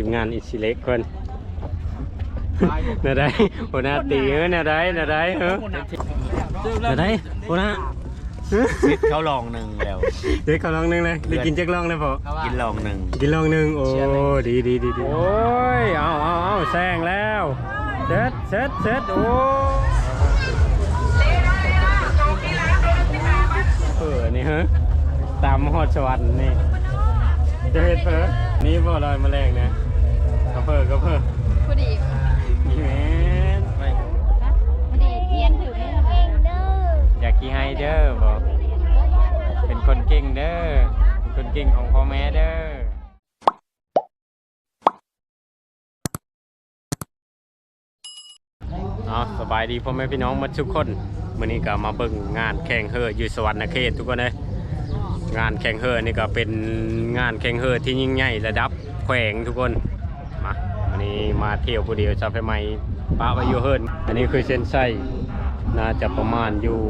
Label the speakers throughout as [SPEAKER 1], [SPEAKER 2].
[SPEAKER 1] ทีมงานอิสิเล็กคนนาได้หัวหน้าตีเออนาได้นาได้เออนาได้หัวหน้า
[SPEAKER 2] ซิดเขาลองหนึ่งแล้ว
[SPEAKER 1] เด็กเขาลองหนึงเลยได้กินจักลองเลยพอ
[SPEAKER 2] กินลองหนึ่ง
[SPEAKER 1] กินลองหนึ่งโอ้ดีดีดีดีโอ้ยเอาเอาเอาแซงแล้วเซ็ตเซ็ตเซ็ตโอ้เออนี่ฮะตามหอดสวรรค์นี่จะเห็ดเพอนี่บ่ลอยแมลงนะก ระเพอกระเพอ
[SPEAKER 3] พอดี
[SPEAKER 1] นี่แม่นไป
[SPEAKER 3] พอดีเทียนถือไม่เองเด้อ
[SPEAKER 1] อยากกี่ให้เด้อบอกเป็นคนเก่งเด้อเป็นคนเก่งของพ่อแม่เด้อเอาสบายดีพ่อแม่พี่น้องหมาทุกคนมื้อนี้ก็มาเบิ่งงานแข่งเฮออยู่สวรรณเขตทุกคนเลยงานแข่งเฮอนี่ก็เป็นงานแข่งเฮอที่ยิ่งใหญ่ระดับแขวงทุกคนมาวั นี้มาเที่ยวผู้เดียวจะไปใหม่ป้าไปอยู่เฮิรนอันนี้คือเส้นไส้น่าจะประมาณอยู่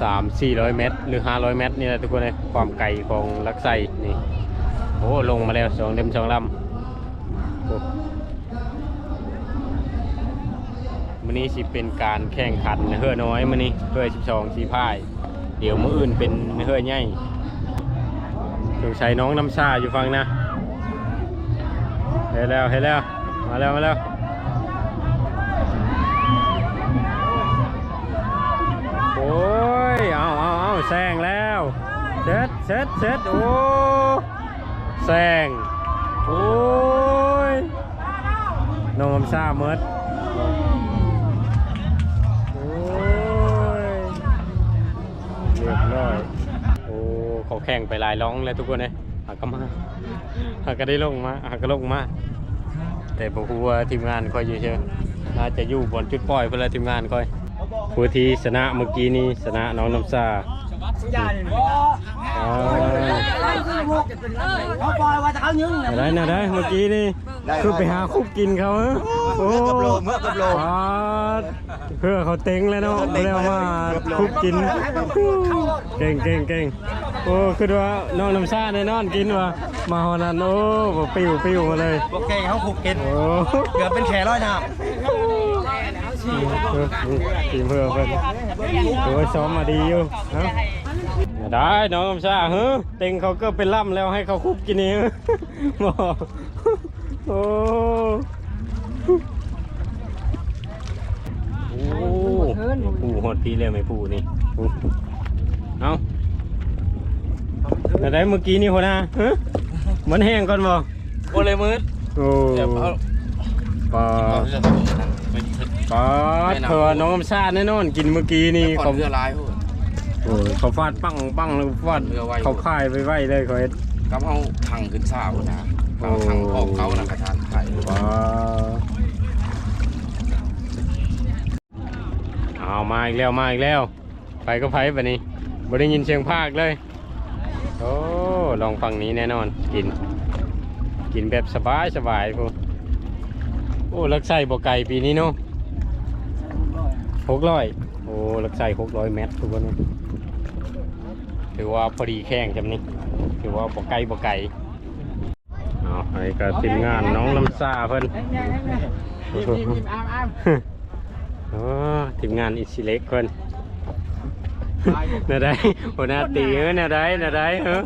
[SPEAKER 1] 3 400เมตร หรือ500เมตรนี่แหละทุกคนเลยความไกลของลักไส้นี่โอ้ลงมาแล้วสองเล่มสองลำมื้อนี้สิเป็นการแข่งขันเฮือน้อยมื้อนี้เฮือ12สีพาย เดี๋ยวมืออื่นเป็นเฮือใหญ่สงสัยน้องน้ำชาอยู่ฟังนะ เฮ้แล้วเฮ้แล้ว มาแล้ว มาแล้วโอ้ยเอาเอาเอาแซงแล้วเซ็ตเซ็ตเซ็ตโอ้แซงโอ้ยน้องน้ำชาเมดโอ้ยเรียบร้อยโอ้เขาแข่งไปหลายร้องแล้วทุกคนเลย กก็มาหากก็ได้ลงมาหากก็ลงมา แต่บอกว่าทีมงานคอยอยู่เชียวน่าจะอยู่บนจุดปล่อยเพื่อทีมงานคอยผู้ที่ชนะเมื่อกี้นี้ชนะน้องน้ำซาอ่า
[SPEAKER 4] เขาปล่อยว่าจะเขายึง
[SPEAKER 1] อะไรนะได้เมื่อกี้นี่คือไปหาคุบกินเขาเหรอโอ้
[SPEAKER 2] กับโลเมื่อกับโล
[SPEAKER 1] อ่าเพื่อเขาเต็งแล้วเนาะเรียกว่าคุบกิน เก่งเก่งเก่ง โอ้คือว่าน้องน้ำชาแน่นอนกินว่ะมาหอนันโอ้บ่ปิ้วปิ้วมาเลย
[SPEAKER 2] โอเคเขาขุกกิน
[SPEAKER 1] โอ้
[SPEAKER 2] เกือบเป็นแขร้อยน้
[SPEAKER 1] ทีมเพื่อเพิ่นโอ้ยซ้อมมาดีอยู่เนาะได้น้องน้ำชาเฮ้อเต็งเขาก็เป็นล่ำแล้วให้เขาคุบกินเองบอกโอ้โอ้ผู้หดพี่เลยไหมผู้นี่เอา แต่ได้เมื่อกี้นี่หัวหน้าเฮ้อมันแห้งก่อนบ่ำ
[SPEAKER 2] โอเลยมืด
[SPEAKER 1] โอ้ปลาปลาเธอน้องน้ำชาแน่นอนกินเมื่อกี้นี่
[SPEAKER 2] เขา
[SPEAKER 1] เขา
[SPEAKER 2] เรือลายพูด
[SPEAKER 1] โอ้ยเขาฟาดปังปังแล้วฟาด
[SPEAKER 2] เรือไว
[SPEAKER 1] เขาพ่ายไปไว้เลยเขาเอ็ด
[SPEAKER 2] กับเขาทังขึ้นซ่าพุ่นนะเขาทังออกเขานะกระชานไข่
[SPEAKER 1] ว้าเอามาอีกแล้วมาอีกแล้วไปก็ไปแบบนี้บ่ได้ยินเสียงภาคเลย โอ้ ลองฟังนี้แน่นอน กิน กินแบบสบายสบายพวกโอ้ลักไส้บ่ไก่ปีนี้เนาะหกร้อยโอ้ลักไส้หกร้อยเมตรทุกคนเลยถือว่าพอดีแข้งจำนี้ถือว่าบ่ไก่บ่ไก่เอาไอ้ก็ทีมงานน้องลำซาเพิ่นโอ้ทีมงานอิสิเล็กคน น่าได้หัวหน้าตีเออน่าได้น่าได้เออ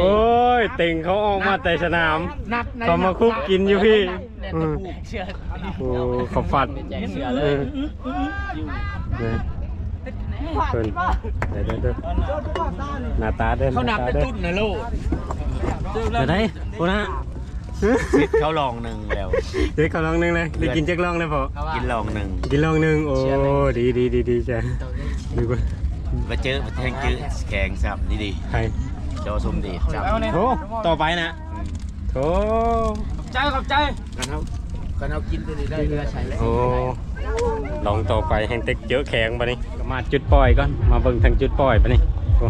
[SPEAKER 1] โอ้ยติงเขาออกมาแต่สนาม
[SPEAKER 4] นัก
[SPEAKER 1] เขามาคุกกินอยู่พี่อืม
[SPEAKER 4] เชื่อ
[SPEAKER 1] โอ้เขาฟัดเออเนี่ยเพิ่นเดี๋ยวเดี๋ยวเดี๋ยวหน้าตาเด่น
[SPEAKER 4] เขานับ
[SPEAKER 1] ห
[SPEAKER 4] เป็น
[SPEAKER 1] ตา
[SPEAKER 4] ตุ้นนะลูก
[SPEAKER 1] เดี๋ยวได้หัวหน้า
[SPEAKER 2] ซิดเขาลองหนึ่งแล้ว
[SPEAKER 1] เด็กเขาลองหนึงเลยได้กินจักลองเลยพอ
[SPEAKER 2] กินลองหนึ่ง
[SPEAKER 1] กินลองหนึงโอ้ดีดีดีดีจ้ะดีกว่า
[SPEAKER 2] มาเจอมาแทงจื้อแข่งสับดี
[SPEAKER 1] ใคร
[SPEAKER 2] ๆจอสมดีจับ
[SPEAKER 1] โถต่อไปนะโถ
[SPEAKER 4] ใจขอบใจ
[SPEAKER 2] กันเขากันเขากินตัวนี้ได้เรือใช้แล้ว
[SPEAKER 1] โอ้ลองต่อไปแห่งเต็กเยอะแข็งปะนี่ก็มาจุดปล่อยก่อนมาเบิ่งทางจุดปล่อยปะนี่โอ้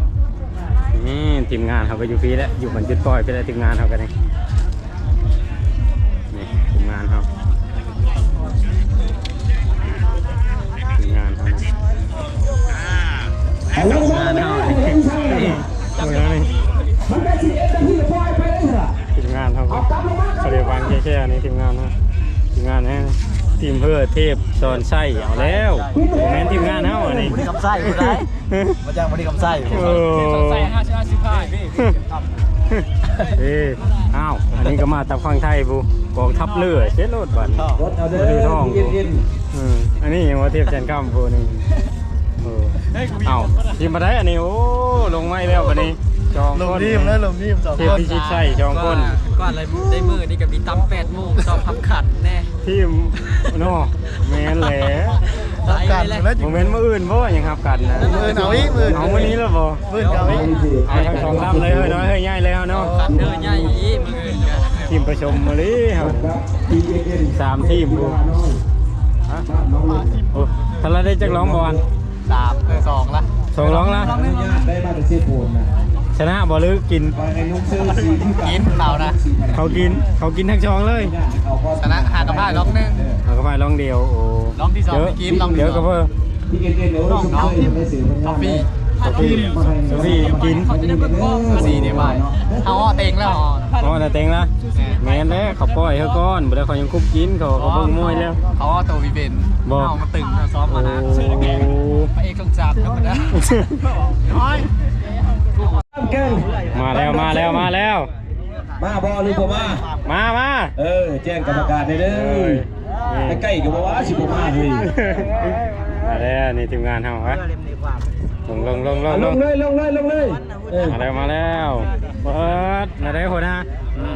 [SPEAKER 1] นี่ทีมงานเขาก็อยู่ฟรีแล้วอยู่บนจุดปล่อยไปแล้วทีมงานเขากันนี่นี่ งานเขานี่นี่ทีมงานเขาทีมงานเขาางแช่ๆนี่ทีมงานนะทีมงานนะทีมเพื่อเทพสอนไส้เอาแล้วแม่นทีมงานเฮาอันนี้
[SPEAKER 4] บริกรรมไส้บ่ได้มาจ้างบริกรรมไส้
[SPEAKER 1] โอ้ใส่ห้าสิบห้าสิบห้าเอ้อ้าว อันนี้ก็มาจากฝั่งไทยบูกองทัพเรือเช็ดโลดบัน
[SPEAKER 4] รถเอาเด้
[SPEAKER 1] บ่ได้ท่
[SPEAKER 4] อ
[SPEAKER 1] อง
[SPEAKER 4] เย็น
[SPEAKER 1] อืมอันนี้ยังว่าเทพแชนข้ามบูนี่ เออเอ้าทีมมาได้อันนี้โอ้ลงไม่แล้ววันนี้จอง
[SPEAKER 4] ๆลม
[SPEAKER 1] คน
[SPEAKER 4] นิ่มนะลมนิ่มสอง
[SPEAKER 1] เท
[SPEAKER 4] ค
[SPEAKER 1] พ
[SPEAKER 4] น
[SPEAKER 1] พิชิตชัยจองคน
[SPEAKER 5] ก่อนเลยได้มือนี่กับมีตั้มแปดโมงสอบทำขัดแน่
[SPEAKER 1] ทีมโน่แมนแหละ
[SPEAKER 4] ทำกันแล้ว
[SPEAKER 1] โมเมนต์มื่ออื่นเพราะว่ายังขับกันนะ
[SPEAKER 4] มือเอาอีกมือ
[SPEAKER 1] เอาวันนี้แล้วบ่
[SPEAKER 4] มือเอาอีก
[SPEAKER 1] เอาทั้งสองลำเลยเฮ้ยน้อยเฮ้ยง่ายเลยเอาเนาะ
[SPEAKER 5] ขัดเดินใหญ่อีมืออื่นกัน
[SPEAKER 1] ทีมประชมมาเลยครับสามทีมบูฮะโอ้ถ้าเราได้จักร้องบอล
[SPEAKER 5] สามเออสองละ
[SPEAKER 1] สองร้องละ
[SPEAKER 4] ได้มาแต่เสียโผล่นะ
[SPEAKER 1] ชนะบอลหรือกิน
[SPEAKER 4] ไปไอ้นุ่งเสื้อสี
[SPEAKER 5] กินเขานะ
[SPEAKER 1] เขากินเขากินทั้งช่องเลย
[SPEAKER 4] เอาก็
[SPEAKER 5] ชนะหากระพาล็อกหนึ่ง
[SPEAKER 1] เอาก็ไปร้องเดียวโอ้
[SPEAKER 5] ร้องที่สอง
[SPEAKER 1] เดี๋ยว
[SPEAKER 5] ไม่กินร้องที่
[SPEAKER 1] เดี๋ยว
[SPEAKER 5] สอง
[SPEAKER 1] ก็เพิ่ม
[SPEAKER 4] ที่เย็นๆเดี๋ยวน้องน้องได้สื่อ
[SPEAKER 5] ท็อฟฟี่
[SPEAKER 1] โซฟี่โซฟี่กิน
[SPEAKER 5] สี่เดี๋ยวไปเขาอ้อเต็งแล้วอ๋อ
[SPEAKER 1] อ๋อแต่เต็งละแม่นแล้วเขาปล่อยเขาก้อนบ่ได้เขายังคุบกินเขาเขาเบิ่งมวยแล้ว
[SPEAKER 5] เขาอ้อตัววีเบน
[SPEAKER 1] บ่
[SPEAKER 5] เอามาตึงมาซ้อมมานะ
[SPEAKER 1] โอ้
[SPEAKER 5] พระเอกต้องจับครับนะ
[SPEAKER 4] เก่ง
[SPEAKER 1] มาแล้วมาแล้วมาแล้ว
[SPEAKER 4] มาบอหรือบ่มา
[SPEAKER 1] มามา
[SPEAKER 4] เออแจ้งกรรมการได้เด้อใกล้ๆกับบ่ว่าสิบ่มาเฮ้ย
[SPEAKER 1] มาแล้วนี่ทีมงานเฮาฮะลงลงลงลง
[SPEAKER 4] ล
[SPEAKER 1] ล
[SPEAKER 4] ง
[SPEAKER 1] ง
[SPEAKER 4] เลยลงเลยลงเลยเออ
[SPEAKER 1] มาแล้วมาแล้วเปิดมาได้คนนะ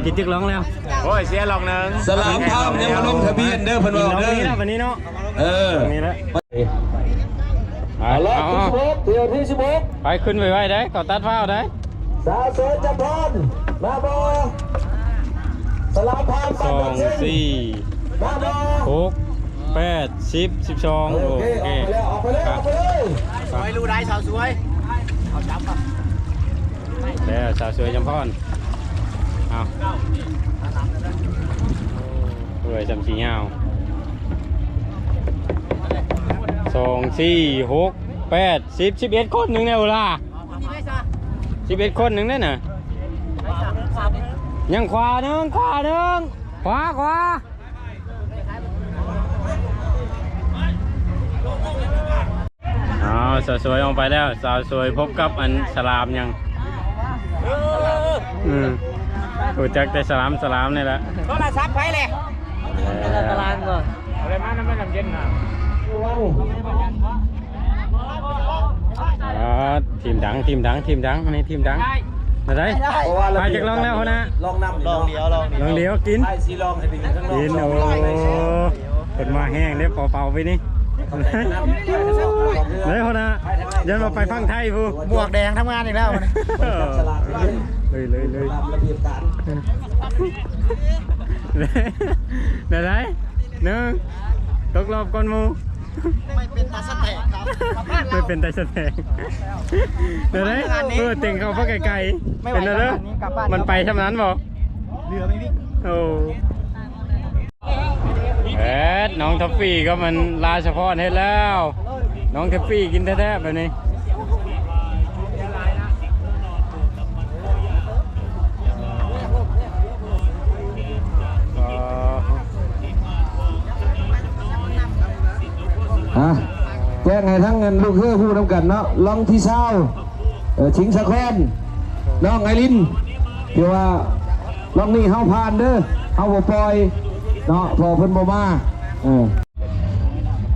[SPEAKER 1] กินจึกร้องแล้วโอ้ยเสียลองหนึ่ง
[SPEAKER 4] สลามทามยังมาลงทะเบียนเด้อเพิ่น
[SPEAKER 1] กิน
[SPEAKER 4] ว่า
[SPEAKER 1] ร้อง
[SPEAKER 4] เด้
[SPEAKER 1] นี้แล้ว
[SPEAKER 4] อ
[SPEAKER 1] วันนี้เนาะ
[SPEAKER 4] เออ
[SPEAKER 1] วันนี้แล้ว เอา
[SPEAKER 4] เอาละ
[SPEAKER 1] เอา
[SPEAKER 4] ที่
[SPEAKER 1] เอา
[SPEAKER 4] สิบหกเที่ยวที่สิบหก
[SPEAKER 1] ไปขึ้นไปไว้ได้เขาตัดฟ้าวได้
[SPEAKER 4] สาวสวยจำพรมาบอสลามทาม
[SPEAKER 1] สองสี่
[SPEAKER 4] มาบอ
[SPEAKER 1] หกแปดสิบสิบสอง
[SPEAKER 4] โอ
[SPEAKER 1] โอ
[SPEAKER 4] เค
[SPEAKER 1] เค
[SPEAKER 4] ออกไปเลยออกไปเลยออกไปเลย
[SPEAKER 5] สวยรู้ได้สาวสวยเอาจับป่ะ
[SPEAKER 1] แล้วสาวสวยจำพรเอาเอ้ยจำสีเงา สองสี่หกแปดสิบสิบเอ็ดคนหนึ่งเนี่ยเวลาสิบเอ็ดคนหนึ่งเนี่ยน่ะยังขวาหนึ่งขวาหนึ่งขวาขวาเอาสาวสวยออกไปแล้ว สาวสวยพบกับอันสลามยังอืมรู้จักแต่สลามสลามนี่แหละ
[SPEAKER 5] โทรศัพท์ไปเลยตารางก่อน
[SPEAKER 1] อะไรมาน้ำไม่น้ำเย็นนะ อ่าทีมดังทีมดังทีมดังอันนี้ทีมดังมาได้ไปจากลองแล้วนะ
[SPEAKER 4] ลองนำลองเดียวลอง
[SPEAKER 1] ลองเดียวกิน
[SPEAKER 4] ไอ้สีลองให้ดีข้างนอก
[SPEAKER 1] กินโอ้เปิดมาแห้งเดี๋ยวเป่าๆไปนี่เลยคนนะยันมาไปฟังไทยผู้
[SPEAKER 5] บวกแดงทำงานอีกแล้ว
[SPEAKER 4] สลากเลย
[SPEAKER 1] เลยเลยเลย
[SPEAKER 4] ตามระเบียบการ
[SPEAKER 1] ได้ไรหนึ่งตกรอบก่อนหมู
[SPEAKER 5] ไม่เป็นตาสแตกครับ
[SPEAKER 1] ไม่เป็นไตสแตกเดี๋ยวนะเออเต็งเขาเพราะไกลๆเป็นอะไรมันไปทำนั้นบ่
[SPEAKER 5] เรือไม่วิ่ง
[SPEAKER 1] โอ้แอดน้องทัฟฟี่ก็มันลาเฉพาะเฮ็ดแล้ว น้องทัฟฟี่กินแท้ๆแบบนี้
[SPEAKER 4] ฮะแจ้งให้ทั้งเงินลูกเฮือผู้นำกันเนาะลองที่เศร้าเออชิงสะคอนน้องไอรินเดี๋ยวว่าลองนี่เฮาผ่านเด้อเฮาบ่ปล่อยเนาะพอเพิ่นบ่มาเออ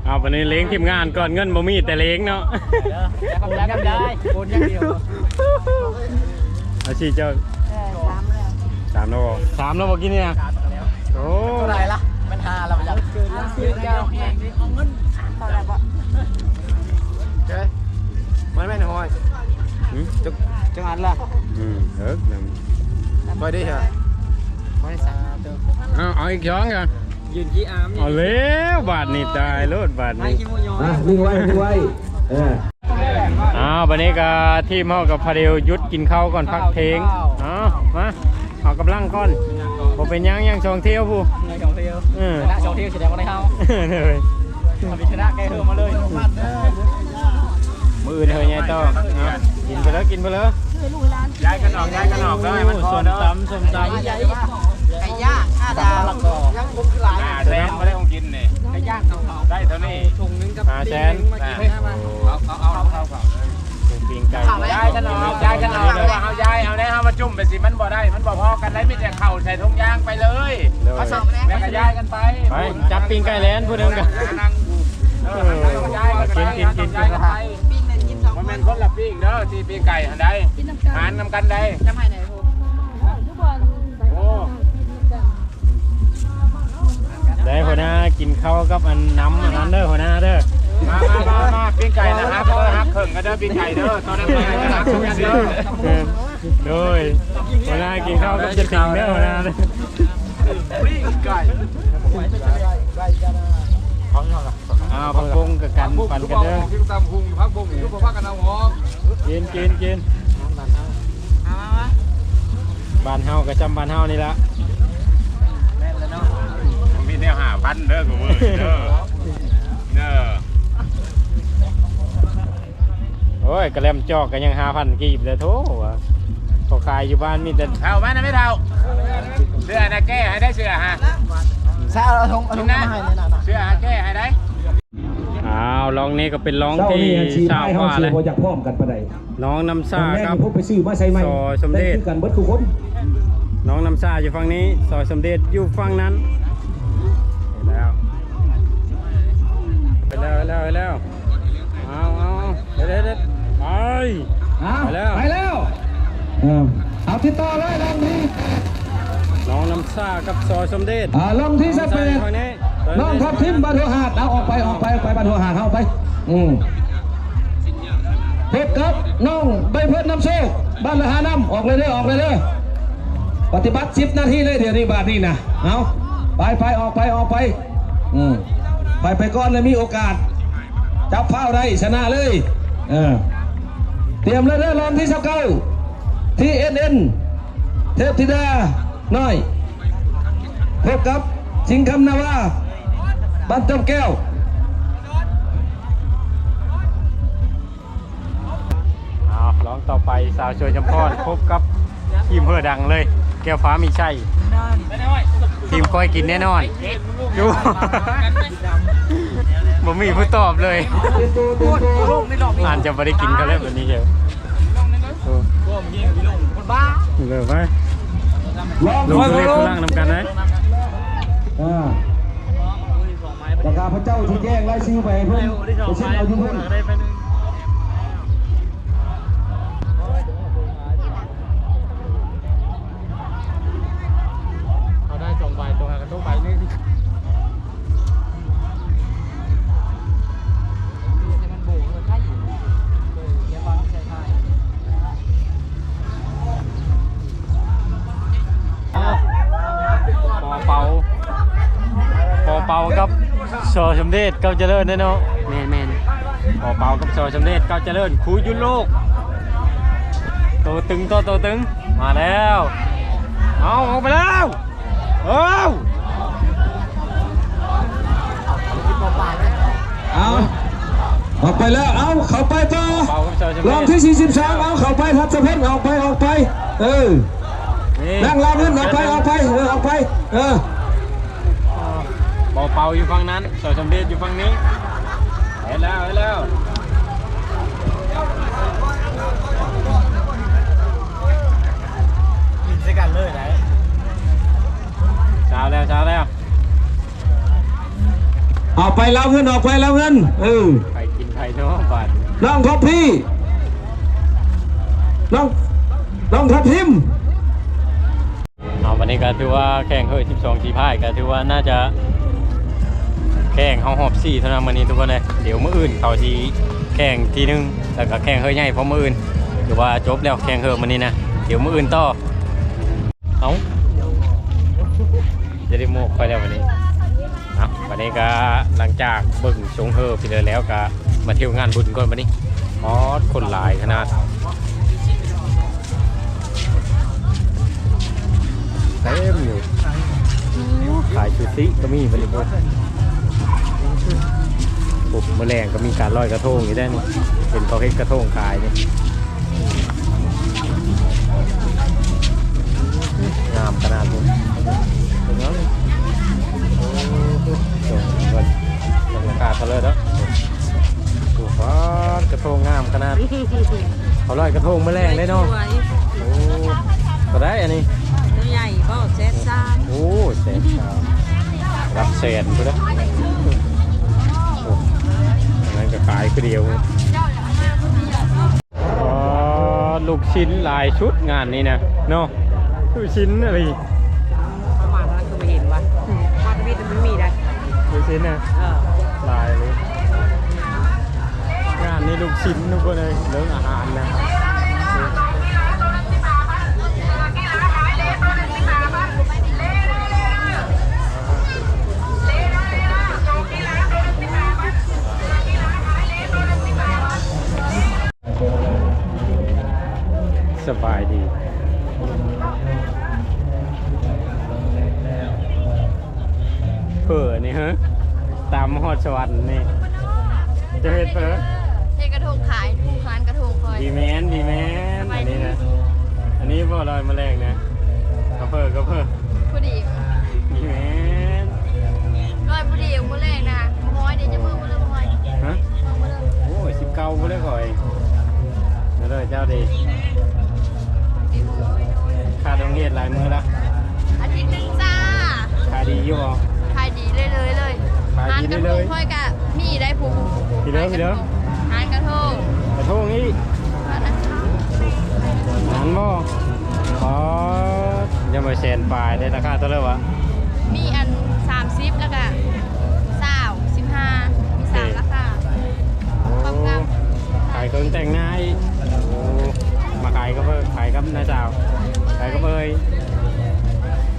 [SPEAKER 1] เอาวันนี้เลี้ยงทีมงานก่อนเงินบ่มีแต่เลี้ยงเนาะ
[SPEAKER 5] ทำได้ทำได้โอนอย่างเดียว
[SPEAKER 1] อาชีพเจ้าสามแล้วบ่สามแล้วบ่กินเนี่ยโอ้
[SPEAKER 5] เท่าไหรล่ะมันหาเราอยากเกินละเกินเก้าเอาเงิน เท่าไหรบ่เจ๊มันไม่หน่อย
[SPEAKER 1] หืม
[SPEAKER 5] จังจังอันล่ะ
[SPEAKER 1] อืมเอิกหนึ่ง
[SPEAKER 5] ไปดิเหรอไม่สาตัว
[SPEAKER 1] เอาเอาอีกช้อนกัน
[SPEAKER 5] ยืนขี้อาม
[SPEAKER 1] เอาแล้วบาทนี่ตายโลดบาท
[SPEAKER 5] ไม่
[SPEAKER 1] นี่
[SPEAKER 5] ขี้โมยอ
[SPEAKER 4] อะนิ่งไว้นิ่งไว้เออ
[SPEAKER 1] อ้าววันนี้ก็ทีมเฮากับพาเดลหยุดกินข้าวก่อนพักเทงเอามาเอากำลังก่อนบ่เป็นหยังยังชองเที่ยวผู้
[SPEAKER 5] ในสองเที่ยว
[SPEAKER 1] เออ
[SPEAKER 5] ชนะสองเที่ยวแสดงว่าได้เฮา
[SPEAKER 1] เลย
[SPEAKER 5] เอาไชนะแกเพิ่มมาเลย
[SPEAKER 1] มือเธอไงต้องกินไปแล้วกินไปแล้วย้ายกันออกย้ายกันออกเลยมันซ้อส้มตำส้มตำ
[SPEAKER 5] ไก่ย่างข้าดาวยังคุ้มหลายแสนไม่ได้
[SPEAKER 2] ของกินนี่
[SPEAKER 5] ไก่ย่างเขาได้เท่านี้ถุงนึงกับแสนเอ
[SPEAKER 1] า
[SPEAKER 2] เอาเอาเอาเอา
[SPEAKER 1] ปิงไก่ย้ายกันออกย้ายกันออกเอย
[SPEAKER 5] ว่าเอา
[SPEAKER 2] ย้ายเอาเน่เอามาจุ่มไปสิมันบ่ได้ มันบ่พอกันได้ไม่แต่เข่าใส่ทงยางไปเลยเสมแล้วก็ย้ายกันไป
[SPEAKER 1] ไปจับปิงไก่แลนผู้นึงกัน
[SPEAKER 2] นั่งเออนั่งย้ายกันไป
[SPEAKER 1] กินกินกิน
[SPEAKER 2] ย้ายกันไปมันเป็นคนละปิ้งเด้อที่ปิ้งไก่หันได้หารนำกันได้
[SPEAKER 5] จำให้ไหนพู
[SPEAKER 3] ทุกวันไป
[SPEAKER 2] โอ้
[SPEAKER 1] ได้หัวหน้ากินข้าวกับอันน้ำอันนั้นเด้อหัวหน้าเด้อ
[SPEAKER 2] มามามาปิ้งไก่นะครับเออฮักเขิงกันเด้อปิ้งไก่เด้อตอนนั้นไปกันฮักเขิงเด้อ
[SPEAKER 1] เออโดยหัวหน้ากินข้าวกับจะติงเด้อหัวหน้าเด้อ
[SPEAKER 2] ปั่
[SPEAKER 1] นกันเด้อ
[SPEAKER 2] กินตามพุงพักบุ้งทุกคนพักกันเอาหอม
[SPEAKER 1] กินกินกิน
[SPEAKER 5] มามามา
[SPEAKER 1] บ้านเฮากับจำบ้านเฮานี่ละ
[SPEAKER 2] มีแนวหาพันเด้อกูมือเด้อเด้อ
[SPEAKER 1] โอ้ยกระแลมจอกกันยังห้าพันกีบเลยโถว่ะเขาขายอยู่บ้านมีแต่
[SPEAKER 2] เท่าบ้านนะไม่เท่าเสื้อนะแก้ให้ได้เสื้อฮะ
[SPEAKER 5] ใช่เอาทงเอาทงมาให้เนี่ยนะ
[SPEAKER 2] เสื้อแก้ให้ได้
[SPEAKER 1] อ้าวลองนี้ก็เป็นร้อง
[SPEAKER 4] เจ้า
[SPEAKER 1] ที่
[SPEAKER 4] นี่อาชีพ
[SPEAKER 1] สาว
[SPEAKER 4] ให้
[SPEAKER 1] ก
[SPEAKER 4] เฮา
[SPEAKER 1] ว่า
[SPEAKER 4] ซื้
[SPEAKER 1] เล
[SPEAKER 4] อยบ่อยากพร้อมกันปานใด
[SPEAKER 1] น้องน้ำ
[SPEAKER 4] ตอ
[SPEAKER 1] ซ่าน
[SPEAKER 4] แรก
[SPEAKER 1] ครับ
[SPEAKER 4] พวกไปซื้อมาใส่ใหม่
[SPEAKER 1] ซอยสมเด็จ
[SPEAKER 4] ได้คือกันเบิดทุกคน
[SPEAKER 1] น้องน้ำซ่าอยู่ฝั่งนี้ซอยสมเด็จอยู่ฝั่งนั้นเห็นแล้วไปแล้วไปแล้วไปแล้วเอาเอาเด็ดเด็ดเด็ดไป
[SPEAKER 4] อ้าว
[SPEAKER 1] ไปแล้ว
[SPEAKER 4] ไปแล้วเออเอาติดต่อเลยลองที่
[SPEAKER 1] น้องน้ำซ่ากับซอยสมเด็จ
[SPEAKER 4] อ่าลองที่สเปน
[SPEAKER 1] ฝั่ง น้
[SPEAKER 4] องทับทิมบานหัวหาดเอาออกไปออกไปออกไปบานหัวหาดเอาไป อืมเพชรครับน้องใบเพิ่นน้ำโชคบ้านละหาน้ำออกเลยเด้อออกเลยเด้อปฏิบัติสิบนาทีเลยเดี๋ยวนี้บาทนี้นะเอาไปไปออกไปออกไป อืมไปไปก่อนเลยมีโอกาส จับเฝ้าได้ชนะเลยเออเตรียมเลยเด้อลองที่สับเก้าที่เอ็นเอ็นเทพธิดาน้อยพบกับสิงคำนาวา บ้านจอมแก้ว
[SPEAKER 1] เอาร้องต่อไปสาวช่วยจำพรพบกับทีมเพื่อดังเลย แก้วฟ้ามีชัยทีมก้อยกินแน่นอนดูบ่มีผู้ตอบเลยอ่านจะไม่ได้กินเขาแล้วแบบนี้เชียวโอ้
[SPEAKER 5] บ้า
[SPEAKER 1] เลิกไหม
[SPEAKER 4] ลอง
[SPEAKER 1] ลงเล่นข้างล่างนำกันนะ
[SPEAKER 4] อ่า ประกาศพระเจ้าที่แจ้งรายชื่อไปเพื่อนไปเช็คเอาที่เพื่อน
[SPEAKER 1] เขาได้สองใบ ตัวหากันต้องใบนึง
[SPEAKER 5] ให้มันโบกเลยถ้าอยู่เดี๋ยวบอลใส่ไทย
[SPEAKER 1] ปอเปาปอเปากับโซชมเดชเก้าเจริญแน่เนาะแมนแมนปอเปากับโซชมเดชเก้าเจริญคุยยุนโลกตัวตึงตัวตัวตึงมาแล้วเอาออกไปแล้วเอา
[SPEAKER 4] เอาออกไปแล้วเอาเข้าไปต่อ
[SPEAKER 1] เปากับโซชม
[SPEAKER 4] ล
[SPEAKER 1] เด
[SPEAKER 4] อง
[SPEAKER 1] ช
[SPEAKER 4] ที่ 43 เอาเข้าไปทัศเพชรออกไปออกไป เออ
[SPEAKER 1] นี่
[SPEAKER 4] นั่งลาเงินออกไปออกไปเออออกไปเออ
[SPEAKER 1] ปอเปาอยู่ฝั่งนั้นโซชมเดชอยู่ฝั่งนี้เห็นแล้วเห็นแล้ว
[SPEAKER 5] กินใส่กันเลยไหน
[SPEAKER 1] เช้าแล้วเช้าแล้ว
[SPEAKER 4] ออกไปแล้วเงินออกไปแล้วเงินเออ
[SPEAKER 1] ใครกินใครเนาะบาด
[SPEAKER 4] น้องท็อปพี่น้องน้องทับทิม
[SPEAKER 1] เอาวันนี้ก็ถือว่าแข่งเฮ้ย12สีพายก็ถือว่าน่าจะ แข่งเฮาหอบ4เท่านั้นมื้อนี้ทุกคนเลยเดี๋ยวมื้ออื่นเขาสิแข่งทีนึงแล้วก็แข่งเฮ้ยใหญ่พร้อมมื้ออื่นหรือว่าจบแล้วแข่งเฮ้ยมื้อนี้นะเดี๋ยวมื้ออื่นต่อเอาจะได้โมกไปแล้ววันนี้เอาวันนี้ก็หลังจากเบิ่งชงเฮอไปเลยแล้วก็มาเที่ยวงานบุญก่อนวันนี้อ๋อคนหลายขนาดเต็มอยู่ขายชูซิก็มีบริโภค ปุ๊บแมลงก็มีการลอยกระทงอยู่ได้นี่เป็นเขาเฮ็ดกระทงขายนี่งามขนาดนี้เป็นยังจบเงินบรรยากาศเขาเลยเนาะโอ้โหกระทงงามขนาดเขาลอยกระทงแมลงได้เนาะโอ้ก็ได้อันนี้
[SPEAKER 5] ตัวใหญ่ก็เซตซาม
[SPEAKER 1] โอ้แสนสามรับแสนไปแล้วโอ้อันายคือเดียวอ๋อลูกชิ้นหลายชุดงานนี้นะเนาะลูกชิ้นอะไร
[SPEAKER 5] ประมาณนั้นก็ไม่เห็นว่ามาทวีตมันมีได้
[SPEAKER 1] ลูกชิ้นนะ
[SPEAKER 5] เออ
[SPEAKER 1] ลายเลยงานนี้ลูกชิ้นทุกคนเลยเรื่องอาหารนะ
[SPEAKER 3] กระ
[SPEAKER 1] เล
[SPEAKER 3] ทยง
[SPEAKER 1] ค่อย
[SPEAKER 3] กะมีได้ผู้
[SPEAKER 1] พี่เด้อพี่เด้อ
[SPEAKER 3] หานกระทง
[SPEAKER 1] กระทงนี้หันบ่อ๋อยังไม่แสนปลายได้ราคาเท่าไหร่วะ
[SPEAKER 3] มีอัน30แล้วก็20 15มีสามราคาความงาม
[SPEAKER 1] ขายเครื่องแต่งหน้าอีกโอ้มาขายก็เพิ่ขายกับน้าสาวขายก็เพิ่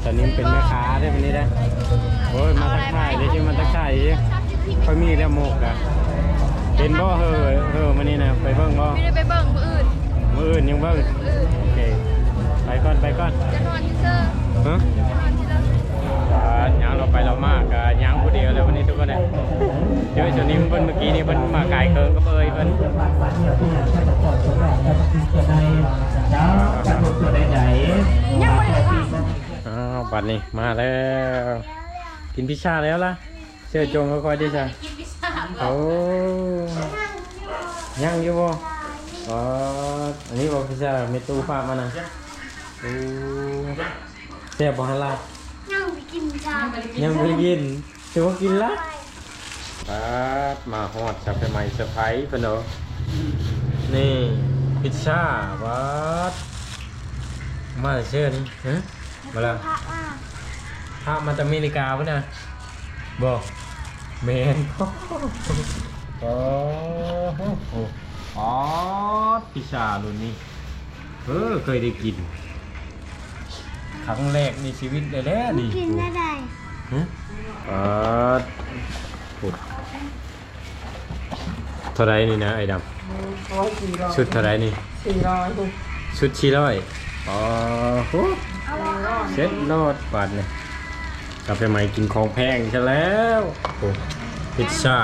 [SPEAKER 1] ตอนนี้เป็นแม่ค้าได้วันนี้ได้ โอ้ยมาทักทายได้ชื่อมาทักทายดิค่อยมีแล้วโมกอะเห็นบ่เฮ้อเฮ้อมานี่นะไปเบิ่งบ่
[SPEAKER 3] ไม่ได้ไปเบิ่งมืออื่น
[SPEAKER 1] มืออื่นยังเบิ่ง
[SPEAKER 3] มืออื่น
[SPEAKER 1] โอเคไปก่อนไปก่อน
[SPEAKER 3] จะนอนที่เซอร์
[SPEAKER 1] ฮะ
[SPEAKER 3] จะนอนที่เซอร์
[SPEAKER 1] อ่าย่างเราไปเรามากอะย่างผู้เดียวเลยวันนี้ทุกคนเนี่ยเจอชนิมเพิ่นเมื่อกี้นี่เพิ่นมาขายเครื่องก็เอ้ยเพิ่น
[SPEAKER 3] ยังไม่ได้ว่า
[SPEAKER 1] อ้าวบัดนี้มาแล้ว กินพิซซ่าแล้วล่ะเสื้อจงค่อยๆดิจ้ะ
[SPEAKER 3] กินพิซซ่า
[SPEAKER 1] โอ้ยังอยู่บ่อ๋ออันนี้บ่พิซซ่าเมตูฝากมานะโอ้แซ่บบ่ฮันล่ะ
[SPEAKER 3] ยังไปกินจ้า
[SPEAKER 1] ยังไม่กินจะว่ากินละปัดมาฮอดจับไปใหม่เซอร์ไพรส์เพิ่นเนาะนี่พิซซ่าวัดมาเชื่อนี่ฮะมาแล้ว พระมาจากอเมริกาปะนะบอกแมนโอ้โหอ๋อพิซซ่ารุ่นนี้เออเคยได้กิน ครั้งแรกในชีวิตเลยแหละนี่
[SPEAKER 3] กินได้ได
[SPEAKER 1] ฮะอ่าปุดเท่าไรนี่นะไอ้ด
[SPEAKER 5] ร้อยสี่ร้อยำ
[SPEAKER 1] ชุดเท่าไรนี่
[SPEAKER 5] สี่ร้อยดู
[SPEAKER 1] ชุดชี้ร้อยอ๋อโหเซ็ตโนดบาทเลย กลับไปใหม่กินของแพงซะแล้วโอ้พิซซ่า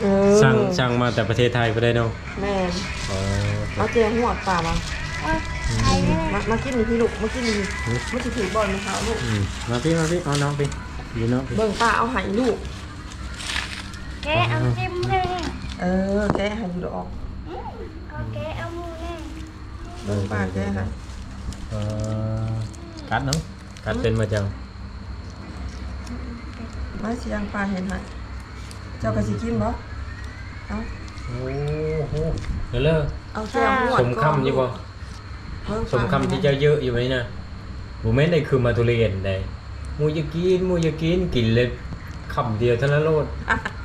[SPEAKER 5] เออ
[SPEAKER 1] สั่งสั่งมาแต่ประเทศไทยก็ได้เนาะ
[SPEAKER 5] แม่น
[SPEAKER 1] อ๋อ
[SPEAKER 5] เอาเจหัวป่ามามามากินนี่พี่ลูกมากินนี่มาสิถือบอลนะคะลูก
[SPEAKER 1] อืมมาพี่มาพี่เอาน้องพี่อยู่น้องพี่
[SPEAKER 5] เบิ่งป้าเอาใหายลูก
[SPEAKER 3] แกเอาจิ้มเลย
[SPEAKER 5] เออแกะใหายอยู่ดอก
[SPEAKER 3] เอาแกเอาหมูเลย
[SPEAKER 5] เบิ่งป้าแกะใหาย
[SPEAKER 1] เอ่อกัดเนาะกัดเป็นมาจัง
[SPEAKER 5] มาเสียงป้าเห็นใหายเจ้ากระสิกินบ่เอา
[SPEAKER 1] โอ้โหเดี๋ยวเลิก
[SPEAKER 5] เอาแก้วหัว
[SPEAKER 1] สมคำอยู่บ่
[SPEAKER 5] เบิ่ง
[SPEAKER 1] สมคำที่เจ้าเยอะอยู่ไหมนะโมเมนได้คือมาทุเรียนได้มูยากินมูยากินกินเลยคำเดียวเท่านั้นโลด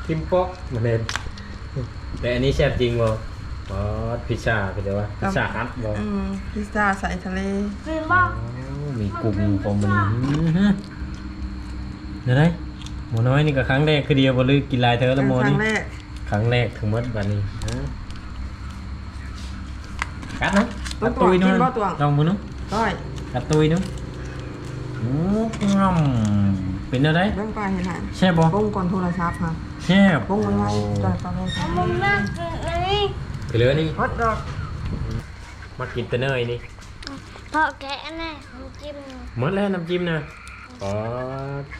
[SPEAKER 1] ทิมป๊อกมาเน้นแต่อันนี้แซ่บจริงบ่บอสพิซซ่าเป็นไงวะพิซซ่าฮัทบ่
[SPEAKER 5] อืมพิซซ่าใส่ทะเล
[SPEAKER 3] กินบ้าง
[SPEAKER 1] อ๋อมีกลุ่มปอมันอื้อหือเดี๋ยวได้ หมูน้อยนี่ก็ครั้งแรกคือเดียวบ่ลือกินหลายเธอละโม
[SPEAKER 5] ครั้
[SPEAKER 1] นี่
[SPEAKER 5] งแรก
[SPEAKER 1] ครั้งแรกทั้งหมดบัดนี้ฮะกัดนะกัดตุยหนู้นลองมือหนู้
[SPEAKER 5] ร้อย
[SPEAKER 1] กัดตุยหนู้โอ้งอมเป็นอะไร
[SPEAKER 5] เบิ่งป้าเห็นใหาย
[SPEAKER 1] แซ่บบ่
[SPEAKER 5] บงก่อนโทรศัพท์ค่ะ
[SPEAKER 1] แซ่บบ
[SPEAKER 5] งไว้ไว้จ่ายป้าไว้ค่ะ
[SPEAKER 3] มุมนั่งกินอันนี้
[SPEAKER 1] คือเหลือนี่
[SPEAKER 5] ฮอตดอก
[SPEAKER 1] มากินแต่เนยนี่
[SPEAKER 3] พอแกะแน่น้ำจิ้ม
[SPEAKER 1] หมดแล้วน้ำจิ้มนะ อ๋อ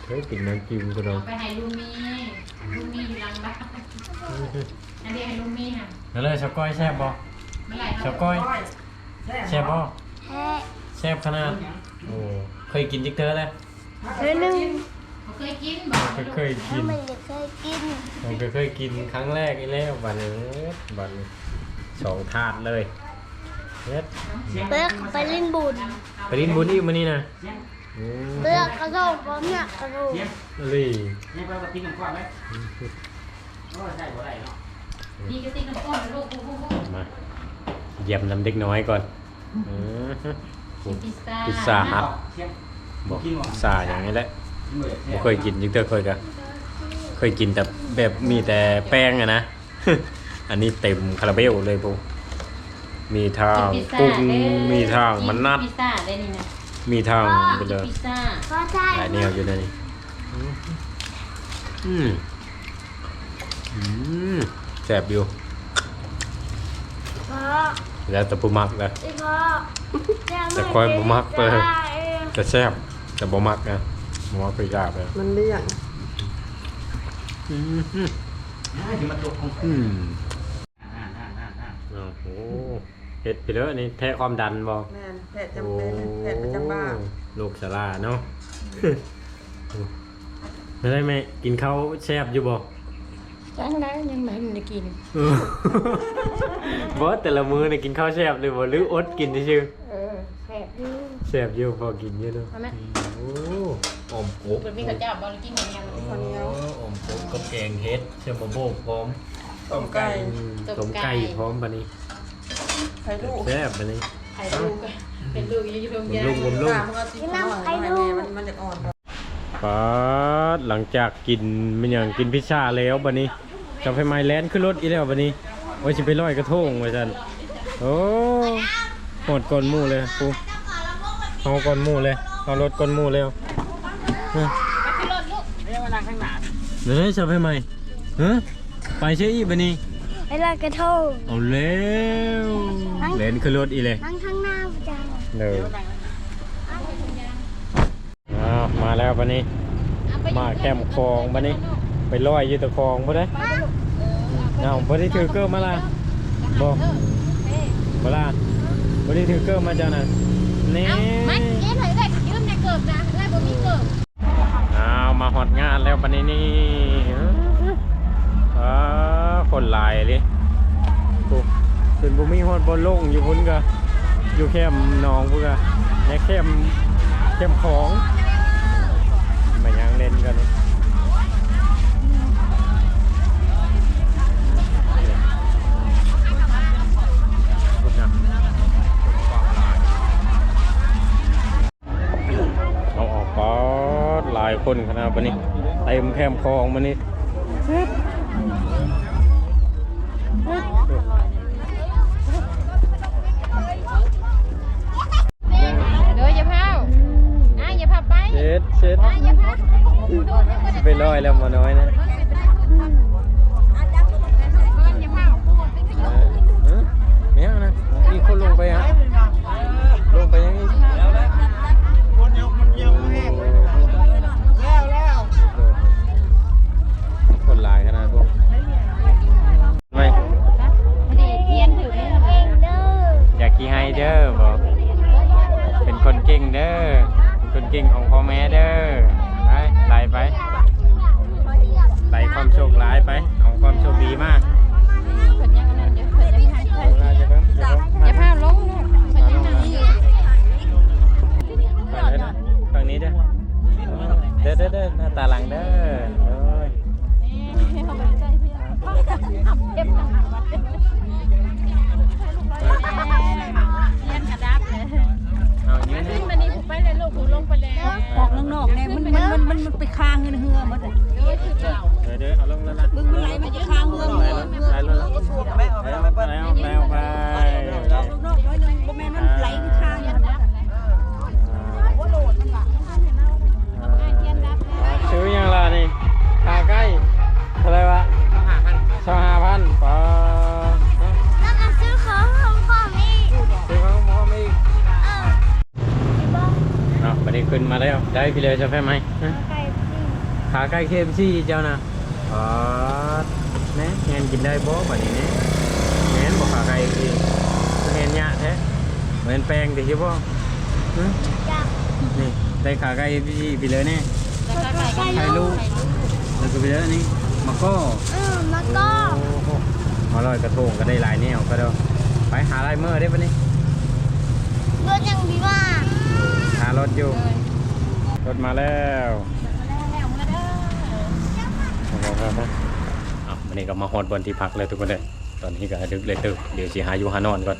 [SPEAKER 1] เฮ้ยกินน้ำจิ้มก็ได้
[SPEAKER 6] ไปให้ลูมีลูมีอยู่หลังบ้านอันนี้ให้ลูมีค่ะ
[SPEAKER 1] แล้วเลยสก้อยแซ่บบ่
[SPEAKER 6] เมื่อไหร่
[SPEAKER 1] สก้อยแซ่บบ่
[SPEAKER 3] แพ้
[SPEAKER 1] แแซ่บขนาดโอ้เคยกินจิกเธอเลย
[SPEAKER 3] เดือนหนึง
[SPEAKER 6] เขาเคยกินบอก
[SPEAKER 1] เคยเคยกิน
[SPEAKER 3] ไม่ได้เคยกิน
[SPEAKER 1] ผมก็เคยกินครั้งแรกนี่แล้วบัดนี้บัดนี้สองถาดเลยเน็ด
[SPEAKER 3] เลือกไปเล่นบุญ
[SPEAKER 1] ไปดินบุญอีกมานี่นะโอ้
[SPEAKER 3] เลือกกระโดดพร้อมเนี่ยกระโดด
[SPEAKER 1] ลี่
[SPEAKER 6] นี่กระติกน้ำก้อนลูกกูกูกู
[SPEAKER 1] มาเยี่ยมน้ำเด็กน้อยก่อนอือฮึ
[SPEAKER 6] พิซซ่า
[SPEAKER 1] พิซซ่าฮัทบอกพิซซ่าอย่างนี้แหละไม่เคยกินยิ่งเธอเคยกันเคยกินแต่แบบมีแต่แป้งอะนะ อันนี้เต็มคาราเบลเลยปุ๊มีทาง
[SPEAKER 6] พิซซ่า
[SPEAKER 1] กุ้ง
[SPEAKER 6] เด้อ
[SPEAKER 1] มีทางมันนัด
[SPEAKER 6] พิซซ่าได้นี่นะ
[SPEAKER 1] มีทางไปเลย
[SPEAKER 6] พิซซ่า
[SPEAKER 3] ก็ใช่
[SPEAKER 1] หลายแนวอยู่ในนี้อืมอืมแซ่บอยู่
[SPEAKER 3] พ่อ
[SPEAKER 1] แล้วแต่ผู้มักแล้ว
[SPEAKER 3] ไอ้พ่อ
[SPEAKER 1] แต่คอยบ่มักเปิดแต่แซ่บแต่บ่มักนะบ่มักไปยากเลย
[SPEAKER 5] มันเลี่ยง
[SPEAKER 1] อืมอืมอืมโอ้โหเฮ็ดไปเลยนี่แท้ความดันบ่
[SPEAKER 5] แม่นแพทย์จำเป็นแพทย์ประจำบ้าน
[SPEAKER 1] โรคสลาเนาะไม่ได้ไหมกินข้าวแซ่บอยู่บ่
[SPEAKER 6] จังได้ยังไม่ได้กิน
[SPEAKER 1] เออบ่แต่ละมื้อนี่กินข้าวแซ่บเลยบ่หรืออดกินซื่อ
[SPEAKER 6] เออแซ่บอยู่
[SPEAKER 1] ๆแซ่บอยู่พอกินอยู่เนาะ
[SPEAKER 6] เอาไหม
[SPEAKER 1] โอ้ออมกบ
[SPEAKER 6] เป็นมีข้าวเจ้าบริกินอย่างเงี้ย
[SPEAKER 5] ข้าวเหนียว
[SPEAKER 1] โอ้ออมกบกับแกงเฮ็ดเชื่อมะโบกพร้อม
[SPEAKER 5] ต้มไก่
[SPEAKER 1] อืมต้มไก่พร้อมบัดนี้
[SPEAKER 5] ไข่ลูก
[SPEAKER 1] แซ่บบัดนี้
[SPEAKER 6] ไข่ลูกเป็นลูกอยืนตรง
[SPEAKER 1] ผม
[SPEAKER 6] ยา
[SPEAKER 1] ลุงผมลุง
[SPEAKER 5] ตามมันก็ติดน้ำไข่ลูกมันมันจะอ่อน
[SPEAKER 1] ป๊าดหลังจากกินมันอย่างกินพิซซ่าแล้วบัดนี้จะไปไม้แลนขึ้นรถอีแล้วบัดนี้ว่าสิไปลอยกระทงว่าซั่นโอ้หดก่อนหมู่เลยปูเอาก่อนหมู่เลยเอารถก่อนหมู่แล้วเฮ้ยเดี๋ยวจะไปไหมเฮ้ยไปใช่อีบัดนี้
[SPEAKER 3] ไอ้ลอยกระทง
[SPEAKER 1] เอาแล้วเล่นขึ้นรถอีเลย
[SPEAKER 3] นั่งข้างหน้าจัง
[SPEAKER 1] เลยอ้าวมาแล้วบัดนี้ มาแคมป์คลองบัดนี้ ไปลอยอยืตะคลองบ่ได้เอาบ่ได้ถือเกอร์มาละบ่บ่ละบ่ได้ถือเกอร์มาจ้าน่ะนี่
[SPEAKER 3] มันเอ๊ะไหนได้ยืมในเกิบนะได้บ่มีเกิบ
[SPEAKER 1] อ้าวมาฮอดงานแล้วบัดนี้นี่ อ้าคนหลายเลยปุ๊บเป็นบ่มีฮอดบ่ลงอยู่พุ่นก็อยู่แคมหนองพุ่นก็ในแคมแคมของมายังเล่นกันนี่พุทธนะเอาออกก็หลายคนขนาดนนี้เต็มแคมคลองมันนี่
[SPEAKER 3] เดี๋ยวอย่าพาวอะอย่าพาไป
[SPEAKER 1] เช็ดเช็ด
[SPEAKER 3] อะอย่าพา
[SPEAKER 1] ไปลอยแล้วมาน้อยนะ มาแล้ว ได้
[SPEAKER 3] พี่เล
[SPEAKER 1] ย
[SPEAKER 3] จะแพ้
[SPEAKER 1] ไหมฮะ
[SPEAKER 3] ไก่ปิ้ง
[SPEAKER 1] ขาใกล้เคมซี่เจ้านะอ๋อแน่เงินกินได้บ่บัดนี้เนี่ยเงินบ่ขาใกล้อีกเงินยะแท้เหมือนแป้งดิใช่บ่นี่ได้ขาไก่พี่ไปเลยแน่
[SPEAKER 3] แล้วก็ไก่
[SPEAKER 1] ไข่ลูกแล้วก็ไปเลยนี่มาก็
[SPEAKER 3] เออมันก็
[SPEAKER 1] มาลอยกระทงก็ได้หลายแนวก็เด้อไปหาลายเมื่อได้ปะนี่
[SPEAKER 3] เพื่อนยังดีว่า
[SPEAKER 1] หารถอยู่ รถมาแล้วอะวันนี้ก็มาฮอดบนที่พักเลยทุกคนเลยตอนนี้ก็ดึกเลยตึกเดี๋ยวสิหาอยู่หานอนก่อน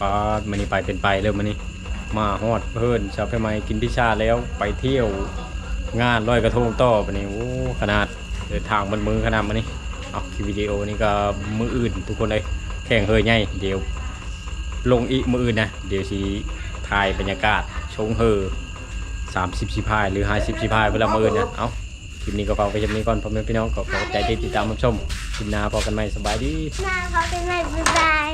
[SPEAKER 1] ป้าดมันนี้ไปเป็นไปเริ่มมันนี้มาฮอดเพิ่นชาวเพไมกินพิชาแล้วไปเที่ยวงานลอยกระทงต่อวันนี้โอ้ขนาดเดินทางมันมือขนาดมันนี้เอาคลิปวิดีโอนี่ก็มืออื่นทุกคนเลยแข่งเฮยไงเดี๋ยวลงอีกมืออื่นนะเดี๋ยวสิถ่ายบรรยากาศชงเฮอ สามสิบสิบพายหรือห้าสิบสิบพายเวลามืออื่นนะเอาคลิปนี้ก็ฝากไปชมนี้ก่อนพ่อแม่พี่น้องก็ขอใจที่ติดตามรับชมคลิปหน้าพอกันใหม่สบายดี
[SPEAKER 3] หน้าพอกันไรบ๊ายบาย